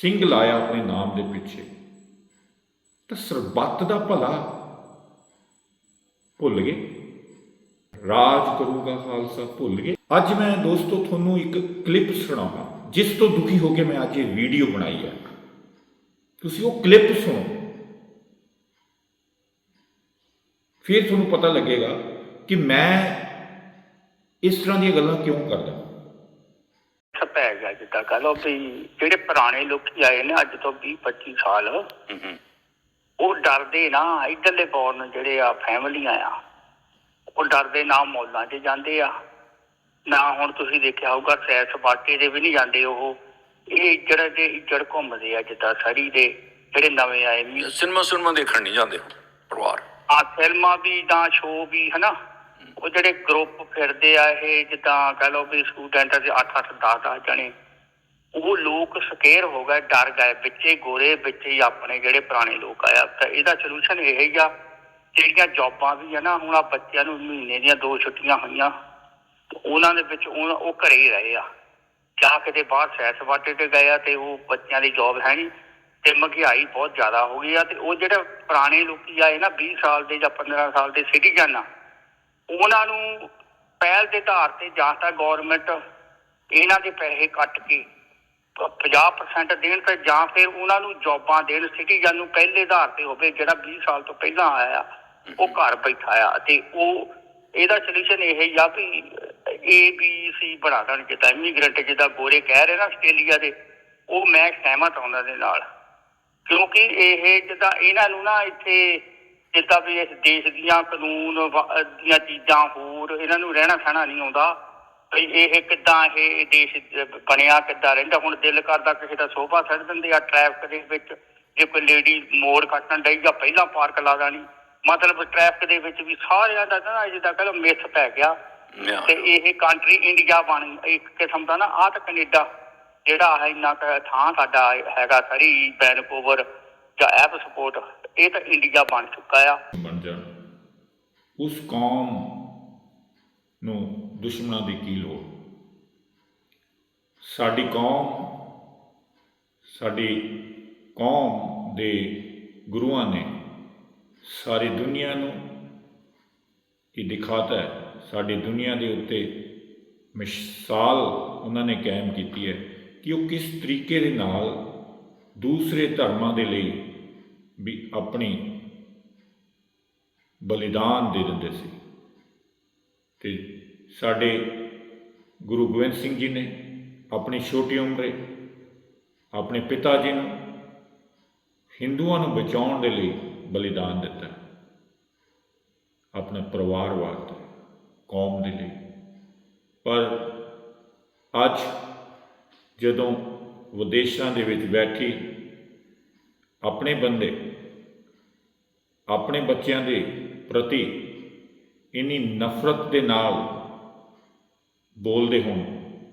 ਸਿੰਘ ਲਾਇਆ ਆਪਣੇ ਨਾਮ ਦੇ ਪਿੱਛੇ। ਤਾਂ ਸਰਬੱਤ ਦਾ ਭਲਾ ਭੁੱਲ ਗਏ। ਰਾਜ ਕਰੂਗਾ ਖਾਲਸਾ, ਭੁੱਲ ਗਏ। ਅੱਜ ਮੈਂ ਦੋਸਤੋ ਤੁਹਾਨੂੰ ਇੱਕ ਕਲਿੱਪ ਸੁਣਾਵਾਂ ਜਿਸ ਤੋਂ ਦੁਖੀ ਹੋ ਕੇ ਮੈਂ ਅੱਜ ਇਹ ਵੀਡੀਓ ਬਣਾਈ ਹੈ। ਤੁਸੀਂ ਉਹ ਕਲਿੱਪ ਸੁਣੋ। ਫਿਰ ਤੁਹਾਨੂੰ ਪਤਾ ਲੱਗੇਗਾ ਕਿ ਮੈਂ ਇਸ ਤਰ੍ਹਾਂ ਦੀਆਂ ਗੱਲਾਂ ਕਿਉਂ ਕਰਦਾ। ਪੈ ਗਿਆ ਜਿੱਦਾਂ ਕਹ ਲਓ ਵੀ ਜਿਹੜੇ ਪੁਰਾਣੇ ਲੋਕੀ ਆਏ ਨੇ ਅੱਜ ਤੋਂ 20 25 ਸਾਲ ਉਹ ਡਰਦੇ ਨਾ ਇਧਰਲੇ ਬੌਰਨ ਜਿਹੜੇ ਆ ਫੈਮਲੀਆਂ ਆ ਉਹ ਡਰਦੇ ਨਾ ਮੌਲਾਂ 'ਚ ਜਾਂਦੇ ਆ। ਨਾ ਹੁਣ ਤੁਸੀਂ ਦੇਖਿਆ ਹੋਊਗਾ ਸੈਰ ਸਪਾਟੇ ਦੇ ਵੀ ਨਹੀਂ ਜਾਂਦੇ ਉਹ। ਇਹ ਇੱਜੜ ਦੇ ਇੱਜੜ ਘੁੰਮਦੇ ਆ ਜਿੱਦਾਂ ਸੜੀ ਦੇ ਜਿਹੜੇ ਨਵੇਂ ਆਏ ਸਿਨੇਮਾ ਸਿਨੇਮਾ ਦੇਖਣ ਨਹੀਂ ਜਾਂਦੇ ਪਰਿਵਾਰ। ਆ ਫਿਲਮਾਂ ਵੀ ਜਾਂ ਸ਼ੋਅ ਵੀ ਹਨਾ? ਉਹ ਜਿਹੜੇ ਗਰੁੱਪ ਫਿਰਦੇ ਆ, ਇਹ ਜਿੱਦਾਂ ਕਹ ਲਓ ਵੀ ਸਟੂਡੈਂਟ ਦੇ 8 8 10 10 ਜਣੇ, ਉਹ ਲੋਕ ਸਕੇਅਰ ਹੋ ਗਏ, ਡਰ ਗਏ, ਵਿੱਚੇ ਗੋਰੇ, ਵਿੱਚੇ ਹੀ ਆਪਣੇ ਜਿਹੜੇ ਪੁਰਾਣੇ ਲੋਕ ਆਇਆ ਤਾਂ ਇਹਦਾ ਸੋਲੂਸ਼ਨ ਇਹ ਹੀ ਆ, ਜਿਹੜੀਆਂ ਜੌਬਾਂ ਵੀ ਆ ਨਾ, ਹੁਣ ਆ ਬੱਚਿਆਂ ਨੂੰ ਮਹੀਨੇ ਦੀਆਂ ਦੋ ਛੁੱਟੀਆਂ ਹੋਈਆਂ ਉਹਨਾਂ ਦੇ ਵਿੱਚ ਉਹ ਘਰੇ ਹੀ ਰਹੇ ਆ। ਜਾਂ ਕਿਤੇ ਬਾਹਰ ਸੈਰ ਸਪਾਟੇ ਤੇ ਗਏ ਆ, ਤੇ ਉਹ ਬੱਚਿਆਂ ਦੀ ਜੌਬ ਹੈ ਨਹੀਂ, ਤੇ ਮਹਿੰਗਾਈ ਬਹੁਤ ਜ਼ਿਆਦਾ ਹੋ ਗਈ ਆ, ਤੇ ਉਹ ਜਿਹੜੇ ਪੁਰਾਣੇ ਲੋਕੀ ਆਏ ਨਾ 20 ਸਾਲ ਦੇ ਜਾਂ 15 ਸਾਲ ਦੇ ਸਿਟੀਜ਼ਨ ਆ ਉਹਨਾਂ ਨੂੰ ਪਹਿਲ ਦੇ ਆਧਾਰ ਤੇ ਜਾਂ ਤਾਂ ਗਵਰਨਮੈਂਟ ਇਹਨਾਂ ਦੇ ਪੈਸੇ ਕੱਟ ਕੇ 50% ਦੇਣ ਤੇ ਜਾਂ ਫਿਰ ਉਹਨਾਂ ਨੂੰ ਜੌਬਾਂ ਦੇਣ ਸਿਟੀਜ਼ਨ ਨੂੰ ਪਹਿਲੇ ਆਧਾਰ ਤੇ ਹੋਵੇ, ਜਿਹੜਾ 20 ਸਾਲ ਤੋਂ ਪਹਿਲਾਂ ਆਇਆ, ਉਹ ਘਰ ਬੈਠਾ ਆ ਤੇ ਉਹ ਇਹਦਾ ਸੋਲੂਸ਼ਨ ਇਹ ਹੀ ਆ ਵੀ ਏ ਬੀ ਸੀ ਬਣਾ ਦੇਣ, ਜਿੱਦਾਂ ਇਮੀਗ੍ਰੈਂਟ ਜਿੱਦਾਂ ਗੋਰੇ ਕਹਿ ਰਹੇ ਨਾ ਆਸਟ੍ਰੇਲੀਆ ਦੇ, ਉਹ ਮੈਂ ਸਹਿਮਤ ਹਾਂ ਉਹਨਾਂ ਦੇ ਨਾਲ। ਕਿਉਂਕਿ ਇਹ ਜਿੱਦਾਂ ਇਹਨਾਂ ਨੂੰ ਨਾ ਇੱਥੇ ਜਿੱਦਾਂ ਵੀ ਇਸ ਦੇਸ਼ ਦੀਆਂ ਕਾਨੂੰਨ ਵ- ਦੀਆਂ ਚੀਜ਼ਾਂ ਹੋਰ ਇਹਨਾਂ ਨੂੰ ਰਹਿਣਾ ਸਹਿਣਾ ਨਹੀਂ ਆਉਂਦਾ। ਵੀ ਇਹ ਕਿੱਦਾਂ ਇਹ ਦੇਸ਼ ਜ- ਬਣਿਆ ਕਿੱਦਾਂ ਰਹਿੰਦਾ? ਹੁਣ ਦਿਲ ਕਰਦਾ ਕਿਸੇ ਦਾ ਸੋਫਾ ਛੱਡ ਦਿੰਦੇ ਆ ਟ੍ਰੈਫਿਕ ਦੇ ਵਿੱਚ। ਜੇ ਕੋਈ ਲੇਡੀ ਮੋੜ ਕੱਟਣ ਡਈ ਜਾਂ ਪਹਿਲਾਂ ਪਾਰਕ ਲਾ ਦੇਣੀ ਮਤਲਬ ਟ੍ਰੈਫਿਕ ਦੇ ਵਿੱਚ ਵੀ ਸਾਰਿਆਂ ਦਾ ਨਾ ਜਿੱਦਾਂ ਕਹ ਲਓ ਮਿਸ ਪੈ ਗਿਆ। ਤੇ ਇਹ ਕੰਟਰੀ ਇੰਡੀਆ ਬਣ ਇੱਕ ਕਿਸਮ ਦਾ ਨਾ ਆਹ ਤਾਂ ਕੈਨੇਡਾ ਜਿਹੜਾ ਹੈ ਇੰਨਾ ਕੁ ਥਾਂ ਸਾਡਾ ਹੈਗਾ ਸਾਰੀ ਵੈਨਕੂਵਰ ਜਾਂ ਐਪ ਸਪੋਰਟ ਇਹ ਤਾਂ ਇੰਡੀਆ ਬਣ ਚੁੱਕਾ ਆ। ਬਣ ਜਾਣ। ਉਸ ਕੌਮ ਨੂੰ ਦੁਸ਼ਮਣਾਂ ਦੀ ਕੀ ਲੋੜ? ਸਾਡੀ ਕੌਮ ਸਾਡੀ ਕੌਮ ਦੇ ਗੁਰੂਆਂ ਨੇ ਸਾਰੀ ਦੁਨੀਆ ਨੂੰ ਇਹ ਦਿਖਾਤਾ ਹੈ। ਸਾਡੀ ਦੁਨੀਆ ਦੇ ਉੱਤੇ ਮਿਸਾਲ ਉਹਨਾਂ ਨੇ ਕਾਇਮ ਕੀਤੀ ਹੈ ਕਿ ਉਹ ਕਿਸ ਤਰੀਕੇ ਦੇ ਨਾਲ ਦੂਸਰੇ ਧਰਮਾਂ ਦੇ ਲਈ ਵੀ ਆਪਣੀ ਬਲੀਦਾਨ ਦੇ ਦਿੰਦੇ ਸੀ। ਤੇ ਸਾਡੇ ਗੁਰੂ ਗੋਬਿੰਦ ਸਿੰਘ ਜੀ ਨੇ ਆਪਣੀ ਛੋਟੀ ਉਮਰੇ ਆਪਣੇ ਪਿਤਾ ਜੀ ਨੂੰ ਹਿੰਦੂਆਂ ਨੂੰ ਬਚਾਉਣ ਦੇ ਲਈ ਬਲੀਦਾਨ ਦਿੱਤਾ। ਆਪਣੇ ਪਰਿਵਾਰ ਵਾਸਤੇ, ਕੌਮ ਦੇ ਲਈ। ਪਰ ਅੱਜ ਜਦੋਂ ਵਿਦੇਸ਼ਾਂ ਦੇ ਵਿੱਚ ਬੈਠੀ ਆਪਣੇ ਬੰਦੇ, ਆਪਣੇ ਬੱਚਿਆਂ ਦੇ ਪ੍ਰਤੀ ਇੰਨੀ ਨਫ਼ਰਤ ਦੇ ਨਾਲ ਬੋਲਦੇ ਹੋਣ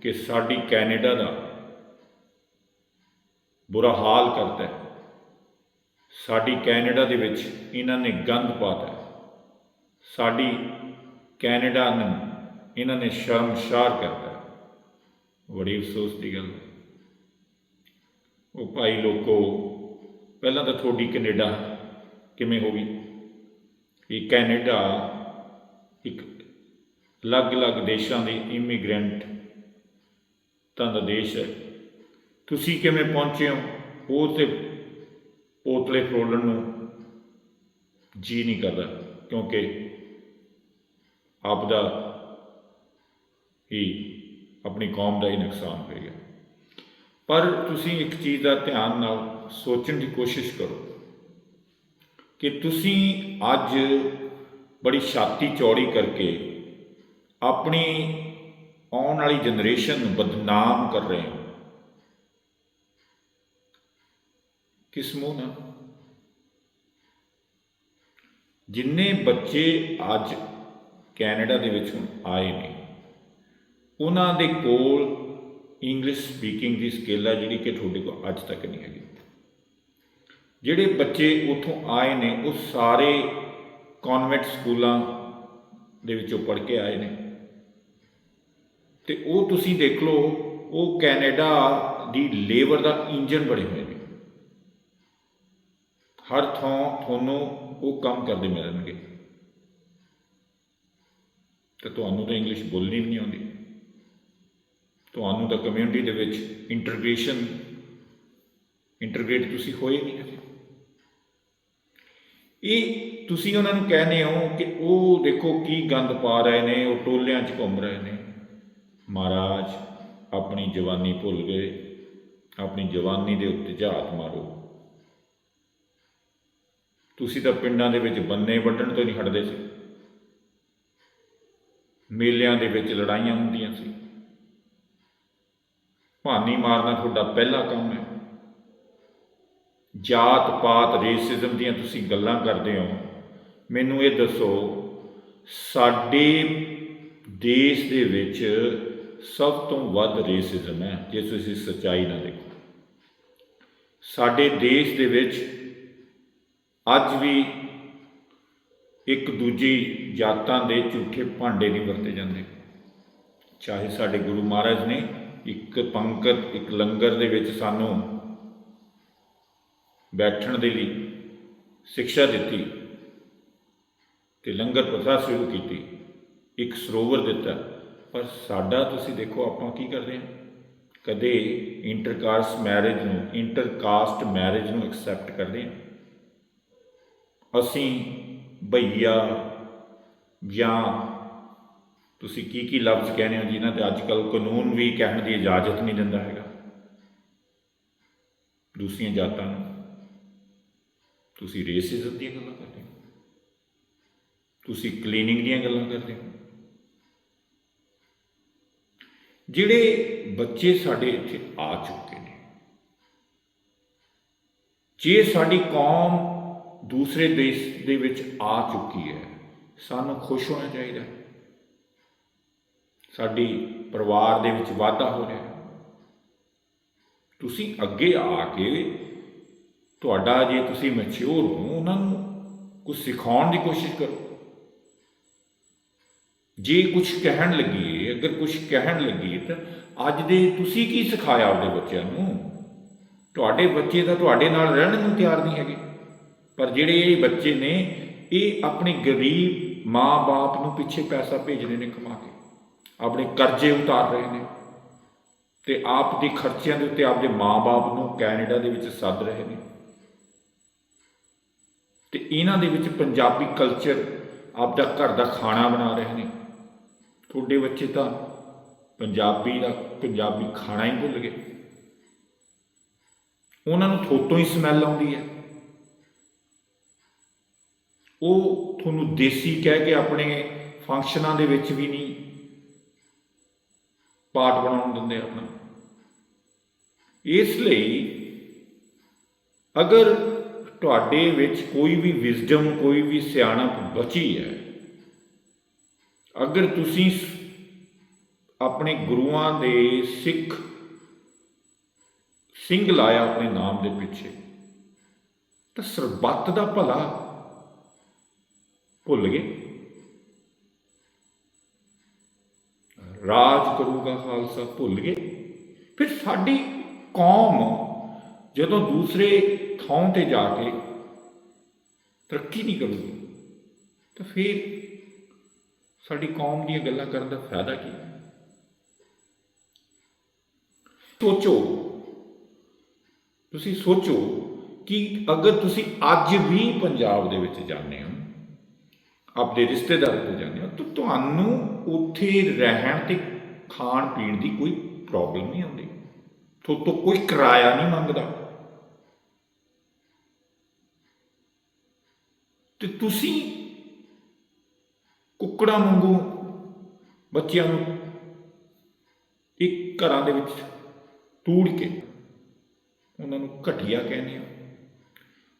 ਕਿ ਸਾਡੀ ਕੈਨੇਡਾ ਦਾ ਬੁਰਾ ਹਾਲ ਕਰਦਾ ਹੈ। ਸਾਡੀ ਕੈਨੇਡਾ ਦੇ ਵਿੱਚ ਇਹਨਾਂ ਨੇ ਗੰਦ ਪਾਤਾ ਸਾਡੀ ਕੈਨੇਡਾ ਨੂੰ ਇਹਨਾਂ ਨੇ ਸ਼ਰਮਸ਼ਾਰ ਕਰਤਾ ਬੜੀ ਅਫਸੋਸ ਦੀ ਗੱਲ ਉਹ ਭਾਈ ਲੋਕੋ ਪਹਿਲਾਂ ਤਾਂ ਤੁਹਾਡੀ ਕੈਨੇਡਾ ਕਿਵੇਂ ਹੋ ਗਈ? ਇਹ ਕੈਨੇਡਾ ਇੱਕ ਅਲੱਗ-ਅਲੱਗ ਦੇਸ਼ਾਂ ਦੇ ਇਮੀਗ੍ਰੈਂਟ ਤਾਂ ਦਾ ਦੇਸ਼ ਹੈ। ਤੁਸੀਂ ਕਿਵੇਂ ਪਹੁੰਚੇ ਹੋ? ਉਹ ਤੇ ਪੋਤਲੇ ਫਰੋਲਣ ਨੂੰ ਜੀ ਨਹੀਂ ਕਰਦਾ, ਕਿਉਂਕਿ ਆਪ ਦਾ ਹੀ ਆਪਣੀ ਕੌਮ ਦਾ ਹੀ ਨੁਕਸਾਨ ਹੋਏਗਾ ਪਰ ਤੁਸੀਂ ਇੱਕ ਚੀਜ਼ ਦਾ ਧਿਆਨ ਨਾਲ ਸੋਚਣ ਦੀ ਕੋਸ਼ਿਸ਼ ਕਰੋ ਕਿ ਤੁਸੀਂ ਅੱਜ ਬੜੀ ਛਾਤੀ ਚੌੜੀ ਕਰਕੇ ਆਪਣੀ ਆਉਣ ਵਾਲੀ ਜਨਰੇਸ਼ਨ ਨੂੰ ਬਦਨਾਮ ਕਰ ਰਹੇ ਹੋ। ਕਿਸ ਮੂੰਹ ਨਾਲ? ਜਿੰਨੇ ਬੱਚੇ ਅੱਜ ਕੈਨੇਡਾ ਦੇ ਵਿੱਚ ਹੁਣ ਆਏ ਨੇ, ਉਹਨਾਂ ਦੇ ਕੋਲ ਇੰਗਲਿਸ਼ ਸਪੀਕਿੰਗ ਦੀ ਸਕਿੱਲ ਹੈ ਜਿਹੜੀ ਕਿ ਤੁਹਾਡੇ ਕੋਲ ਅੱਜ ਤੱਕ ਨਹੀਂ ਹੈਗੀ। ਜਿਹੜੇ ਬੱਚੇ ਉੱਥੋਂ ਆਏ ਨੇ, ਉਹ ਸਾਰੇ ਕਨਵੈਂਟ ਸਕੂਲਾਂ ਦੇ ਵਿੱਚੋਂ ਪੜ੍ਹ ਕੇ ਆਏ ਨੇ। ਤੇ ਉਹ ਤੁਸੀਂ ਦੇਖ ਲਓ, ਉਹ ਕੈਨੇਡਾ ਦੀ ਲੇਬਰ ਦਾ ਇੰਜਨ ਬਣੇ ਹੋਏ ਨੇ। ਹਰ ਥਾਂ ਤੁਹਾਨੂੰ ਉਹ ਕੰਮ ਕਰਦੇ ਮਿਲਣਗੇ। ਤੇ ਤੁਹਾਨੂੰ ਤਾਂ ਇੰਗਲਿਸ਼ ਬੋਲਣੀ ਵੀ ਨਹੀਂ ਆਉਂਦੀ। ਤੁਹਾਨੂੰ ਤਾਂ ਕਮਿਊਨਿਟੀ ਦੇ ਵਿੱਚ ਇੰਟਰਗ੍ਰੇਸ਼ਨ ਇੰਟਰਗ੍ਰੇਟ ਤੁਸੀਂ ਹੋਏ ਨਹੀਂ। ਇਹ ਤੁਸੀਂ ਉਹਨਾਂ ਨੂੰ ਕਹਿੰਦੇ ਹੋ ਕਿ ਉਹ ਦੇਖੋ ਕੀ ਗੰਦ ਪਾ ਰਹੇ ਨੇ, ਉਹ ਟੋਲਿਆਂ 'ਚ ਘੁੰਮ ਰਹੇ ਨੇ। ਮਹਾਰਾਜ, ਆਪਣੀ ਜਵਾਨੀ ਭੁੱਲ ਗਏ। ਆਪਣੀ ਜਵਾਨੀ ਦੇ ਉੱਤੇ ਝਾਤ ਮਾਰੋ। ਤੁਸੀਂ ਤਾਂ ਪਿੰਡਾਂ ਦੇ ਵਿੱਚ ਬੰਨੇ ਵੱਢਣ ਤੋਂ ਨਹੀਂ ਹਟਦੇ ਸੀ। ਮੇਲਿਆਂ ਦੇ ਵਿੱਚ ਲੜਾਈਆਂ ਹੁੰਦੀਆਂ ਸੀ। ਭਾਨੀ ਮਾਰਨਾ ਤੁਹਾਡਾ ਪਹਿਲਾ ਕੰਮ ਹੈ। ਜਾਤ ਪਾਤ ਰੇਸਿਜ਼ਮ ਦੀਆਂ ਤੁਸੀਂ ਗੱਲਾਂ ਕਰਦੇ ਹੋ, ਮੈਨੂੰ ਇਹ ਦੱਸੋ, ਸਾਡੇ ਦੇਸ਼ ਦੇ ਵਿੱਚ ਸਭ ਤੋਂ ਵੱਧ ਰੇਸਿਜ਼ਮ ਹੈ, ਜੇ ਤੁਸੀਂ ਸੱਚਾਈ ਨਾਲ ਦੇਖੋ। ਸਾਡੇ ਦੇਸ਼ ਦੇ ਵਿੱਚ ਅੱਜ ਵੀ ਇੱਕ ਦੂਜੀ ਜਾਤਾਂ ਦੇ ਝੂਠੇ ਭਾਂਡੇ ਨਹੀਂ ਵਰਤੇ ਜਾਂਦੇ। ਚਾਹੇ ਸਾਡੇ ਗੁਰੂ ਮਹਾਰਾਜ ਨੇ ਇੱਕ ਪੰਕਤ, ਇੱਕ ਲੰਗਰ ਦੇ ਵਿੱਚ ਸਾਨੂੰ ਬੈਠਣ ਦੇ ਲਈ ਸਿੱਖਿਆ ਦਿੱਤੀ ਤੇ ਲੰਗਰ ਪ੍ਰਥਾ ਸ਼ੁਰੂ ਕੀਤੀ। ਇੱਕ ਸਰੋਵਰ ਦਿੱਤਾ। ਪਰ ਸਾਡਾ ਤੁਸੀਂ ਦੇਖੋ ਆਪਾਂ ਕੀ ਕਰਦੇ ਹਾਂ? ਕਦੇ ਇੰਟਰਕਾਸਟ ਮੈਰਿਜ ਨੂੰ ਇੰਟਰਕਾਸਟ ਮੈਰਿਜ ਨੂੰ ਐਕਸੈਪਟ ਕਰਦੇ ਹਾਂ। ਅਸੀਂ ਭਈਆ ਜਾਂ ਤੁਸੀਂ ਕੀ ਕੀ ਲਫ਼ਜ਼ ਕਹਿੰਦੇ ਹੋ ਜਿਨ੍ਹਾਂ ਤੇ ਅੱਜ ਕੱਲ ਕਾਨੂੰਨ ਵੀ ਕਹਿਣ ਦੀ ਇਜਾਜ਼ਤ ਨਹੀਂ ਦਿੰਦਾ ਹੈਗਾ। ਦੂਸਰੀਆਂ ਜਾਤਾਂ ਨੂੰ। ਤੁਸੀਂ ਰੇਸਿਜ਼ਮ ਦੀਆਂ ਗੱਲਾਂ ਕਰਦੇ ਹੋ? ਤੁਸੀਂ ਕਲੀਨਿੰਗ ਦੀਆਂ ਗੱਲਾਂ ਕਰਦੇ ਹੋ? ਜਿਹੜੇ ਬੱਚੇ ਸਾਡੇ ਇੱਥੇ ਆ ਚੁੱਕੇ ਨੇ, ਜੇ ਸਾਡੀ ਕੌਮ ਦੂਸਰੇ ਦੇਸ਼ ਦੇ ਵਿੱਚ ਆ ਚੁੱਕੀ ਹੈ, ਸਾਨੂੰ ਖੁਸ਼ ਹੋਣਾ ਚਾਹੀਦਾ। ਹੈ ਸਾਡੀ ਪਰਿਵਾਰ ਦੇ ਵਿੱਚ ਵਾਧਾ ਹੋ ਰਿਹਾ ਤੁਸੀਂ ਅੱਗੇ ਆ ਕੇ ਤੁਹਾਡਾ ਜੇ ਤੁਸੀਂ ਮੈਚਿਓਰ ਹੋ, ਉਹਨਾਂ ਨੂੰ ਕੁਝ ਸਿਖਾਉਣ ਦੀ ਕੋਸ਼ਿਸ਼ ਕਰੋ। ਜੇ ਕੁਝ ਕਹਿਣ ਲੱਗੀਏ, ਅਗਰ ਕੁਝ ਕਹਿਣ ਲੱਗੀਏ, ਤਾਂ ਅੱਜ ਦੇ ਤੁਸੀਂ ਕੀ ਸਿਖਾਇਆ ਆਪਣੇ ਬੱਚਿਆਂ ਨੂੰ? ਤੁਹਾਡੇ ਬੱਚੇ ਤਾਂ ਤੁਹਾਡੇ ਨਾਲ ਰਹਿਣ ਨੂੰ ਤਿਆਰ ਨਹੀਂ ਹੈਗੇ। ਪਰ ਜਿਹੜੇ ਇਹ ਬੱਚੇ ਨੇ, ਇਹ ਆਪਣੇ ਗਰੀਬ ਮਾਂ-ਬਾਪ ਨੂੰ ਪਿੱਛੇ ਪੈਸਾ ਭੇਜ ਰਹੇ ਨੇ ਕਮਾ ਕੇ। ਆਪਣੇ ਕਰਜ਼ੇ ਉਤਾਰ ਰਹੇ ਨੇ। ਤੇ ਆਪ ਦੇ ਖਰਚਿਆਂ ਦੇ ਉੱਤੇ ਆਪਦੇ ਮਾਂ-ਬਾਪ ਨੂੰ ਕੈਨੇਡਾ ਦੇ ਵਿੱਚ ਸੱਦ ਰਹੇ ਨੇ। ਤੇ ਇਹਨਾਂ ਦੇ ਵਿੱਚ ਪੰਜਾਬੀ ਕਲਚਰ ਆਪਦਾ ਘਰ ਦਾ ਖਾਣਾ ਬਣਾ ਰਹੇ ਨੇ। ਤੁਹਾਡੇ ਬੱਚੇ ਤਾਂ ਪੰਜਾਬੀ ਦਾ, ਪੰਜਾਬੀ ਖਾਣਾ ਹੀ ਭੁੱਲ ਗਏ। ਉਹਨਾਂ ਨੂੰ ਥੋਤੋਂ ਹੀ ਸਮੈਲ ਆਉਂਦੀ ਹੈ। ਉਹ ਤੁਹਾਨੂੰ ਦੇਸੀ ਕਹਿ ਕੇ ਆਪਣੇ ਫੰਕਸ਼ਨਾਂ ਦੇ ਵਿੱਚ ਵੀ ਨਹੀਂ ਪਾਰਟ ਬਣਾਉਣ ਦਿੰਦੇ ਆਪਣਾ। ਇਸ ਲਈ ਅਗਰ ਤੁਹਾਡੇ ਵਿੱਚ ਕੋਈ ਵੀ ਵਿਜ਼ਡਮ ਕੋਈ ਵੀ ਸਿਆਣਪ ਬਚੀ ਹੈ। ਅਗਰ ਤੁਸੀਂ ਆਪਣੇ ਗੁਰੂਆਂ ਦੇ ਸਿੱਖ, ਸਿੰਘ ਲਾਇਆ ਆਪਣੇ ਨਾਮ ਦੇ ਪਿੱਛੇ, ਤਾਂ ਸਰਬੱਤ ਦਾ ਭਲਾ ਭੁੱਲ ਗਏ। ਰਾਜ ਕਰੂਗਾ ਖਾਲਸਾ, ਭੁੱਲ ਗਏ। ਫਿਰ ਸਾਡੀ ਕੌਮ ਜਦੋਂ ਦੂਸਰੇ ਥਾਂ ਤੇ ਜਾ ਕੇ ਤਰੱਕੀ ਨਹੀਂ ਕਰੂਗੀ, ਤਾਂ ਫਿਰ ਸਾਡੀ ਕੌਮ ਦੀਆਂ ਗੱਲਾਂ ਕਰਨ ਦਾ ਫਾਇਦਾ ਕੀ? ਹੈ ਸੋਚੋ। ਤੁਸੀਂ ਸੋਚੋ ਕਿ ਅਗਰ ਤੁਸੀਂ ਅੱਜ ਵੀ ਪੰਜਾਬ ਦੇ ਵਿੱਚ ਜਾਂਦੇ ਹੋ ਆਪਣੇ ਰਿਸ਼ਤੇਦਾਰਾਂ ਤੇ ਜਾਂਦੇ ਹੋ, ਤਾਂ ਤੁਹਾਨੂੰ ਉੱਥੇ ਰਹਿਣ ਤੇ ਖਾਣ ਪੀਣ ਦੀ ਕੋਈ ਪ੍ਰੋਬਲਮ ਨਹੀਂ ਆਉਂਦੀ। ਤੋਂ ਤੋਂ ਕੋਈ ਕਿਰਾਇਆ ਨਹੀਂ ਮੰਗਦਾ। ਤੇ ਤੁਸੀਂ ਕੁੱਕੜਾਂ ਵਾਂਗੂ ਬੱਚਿਆਂ ਨੂੰ ਇੱਕ ਘਰਾਂ ਦੇ ਵਿੱਚ ਤੂੜ ਕੇ ਉਹਨਾਂ ਨੂੰ ਘਟੀਆ ਕਹਿੰਦੇ ਆ।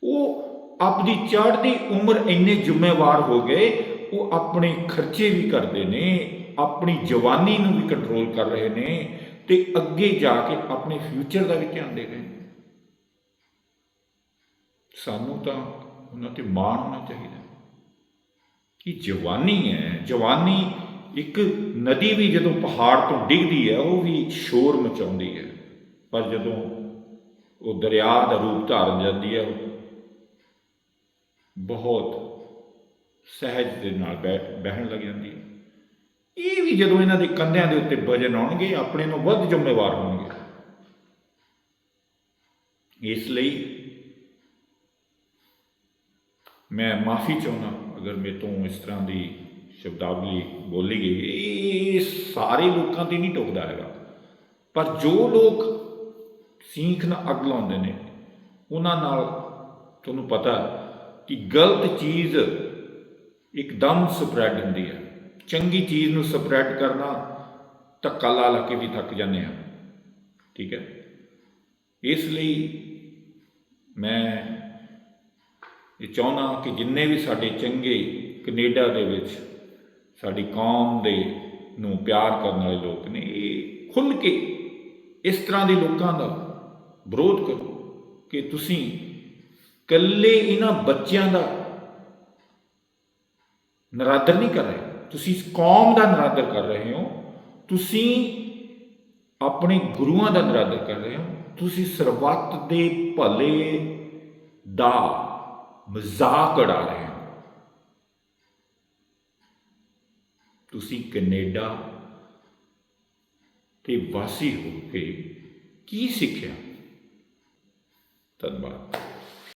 ਉਹ ਆਪਣੀ ਚੜ੍ਹਦੀ ਉਮਰ ਇੰਨੇ ਜ਼ਿੰਮੇਵਾਰ ਹੋ ਗਏ, ਉਹ ਆਪਣੇ ਖਰਚੇ ਵੀ ਕਰਦੇ ਨੇ, ਆਪਣੀ ਜਵਾਨੀ ਨੂੰ ਵੀ ਕੰਟਰੋਲ ਕਰ ਰਹੇ ਨੇ ਤੇ ਅੱਗੇ ਜਾ ਕੇ ਆਪਣੇ ਫਿਊਚਰ ਦਾ ਵੀ ਧਿਆਨ ਦੇ ਰਹੇ ਨੇ। ਸਾਨੂੰ ਤਾਂ ਉਹਨਾਂ ਤੇ ਮਾਣ ਹੋਣਾ ਚਾਹੀਦਾ ਕਿ ਜਵਾਨੀ ਹੈ। ਜਵਾਨੀ ਇੱਕ ਨਦੀ ਵੀ ਜਦੋਂ ਪਹਾੜ ਤੋਂ ਡਿੱਗਦੀ ਹੈ, ਉਹ ਵੀ ਸ਼ੋਰ ਮਚਾਉਂਦੀ ਹੈ। ਪਰ ਜਦੋਂ ਉਹ ਦਰਿਆ ਦਾ ਰੂਪ ਧਾਰਨ ਜਾਂਦੀ ਹੈ, ਉਹ ਬਹੁਤ ਸਹਿਜ ਦੇ ਨਾਲ ਬਹਿ- ਬਹਿਣ ਲੱਗ ਜਾਂਦੀ ਹੈ। ਇਹ ਵੀ ਜਦੋਂ ਇਹਨਾਂ ਦੇ ਕੰਧਿਆਂ ਦੇ ਉੱਤੇ ਵਜਨ ਆਉਣਗੇ, ਆਪਣੇ ਨੂੰ ਵੱਧ ਜ਼ਿੰਮੇਵਾਰ ਹੋਣਗੇ। ਇਸ ਲਈ ਮੈਂ ਮਾਫੀ ਚਾਹੁੰਦਾ ਅਗਰ ਮੇਰੇ ਤੋਂ ਇਸ ਤਰ੍ਹਾਂ ਦੀ ਸ਼ਬਦਾਵਲੀ ਬੋਲੀ ਗਈ। ਇਹ ਸਾਰੇ ਲੋਕਾਂ ਤੇ ਨਹੀਂ ਟੁਕਦਾ ਹੈਗਾ। ਪਰ ਜੋ ਲੋਕ ਸੀਖ ਨਾਲ ਅੱਗ ਲਾਉਂਦੇ ਨੇ, ਉਹਨਾਂ ਨਾਲ ਤੁਹਾਨੂੰ ਪਤਾ ਕਿ ਗਲਤ ਚੀਜ਼ ਇੱਕਦਮ ਸਪਰੈਡ ਹੁੰਦੀ ਹੈ। ਚੰਗੀ ਚੀਜ਼ ਨੂੰ ਸਪਰੈਡ ਕਰਨਾ ਧੱਕਾ ਲਾ ਲਾ ਕੇ ਵੀ ਥੱਕ ਜਾਂਦੇ ਹਾਂ। ਠੀਕ ਹੈ। ਇਸ ਲਈ ਮੈਂ ਇਹ ਚਾਹੁੰਦਾ ਕਿ ਜਿੰਨੇ ਵੀ ਸਾਡੇ ਚੰਗੇ ਕੈਨੇਡਾ ਦੇ ਵਿੱਚ ਸਾਡੀ ਕੌਮ ਦੇ ਨੂੰ ਪਿਆਰ ਕਰਨ ਵਾਲੇ ਲੋਕ ਨੇ, ਇਹ ਖੁੱਲ੍ਹ ਕੇ ਇਸ ਤਰ੍ਹਾਂ ਦੇ ਲੋਕਾਂ ਦਾ ਵਿਰੋਧ ਕਰੋ ਕਿ ਤੁਸੀਂ ਇਕੱਲੇ ਇਹਨਾਂ ਬੱਚਿਆਂ ਦਾ ਨਰਾਦਰ ਨਹੀਂ ਕਰ ਰਹੇ। ਤੁਸੀਂ ਇਸ ਕੌਮ ਦਾ ਨਰਾਦਰ ਕਰ ਰਹੇ ਹੋ। ਤੁਸੀਂ ਆਪਣੇ ਗੁਰੂਆਂ ਦਾ ਨਰਾਦਰ ਕਰ ਰਹੇ ਹੋ। ਤੁਸੀਂ ਸਰਬੱਤ ਦੇ ਭਲੇ ਦਾ ਮਜ਼ਾਕ ਉਡਾ ਰਹੇ ਹੋ। ਤੁਸੀਂ ਕੈਨੇਡਾ ਤੇ ਵਾਸੀ ਹੋ ਕੇ ਕੀ ਸਿੱਖਿਆ? ਧੰਨਵਾਦ।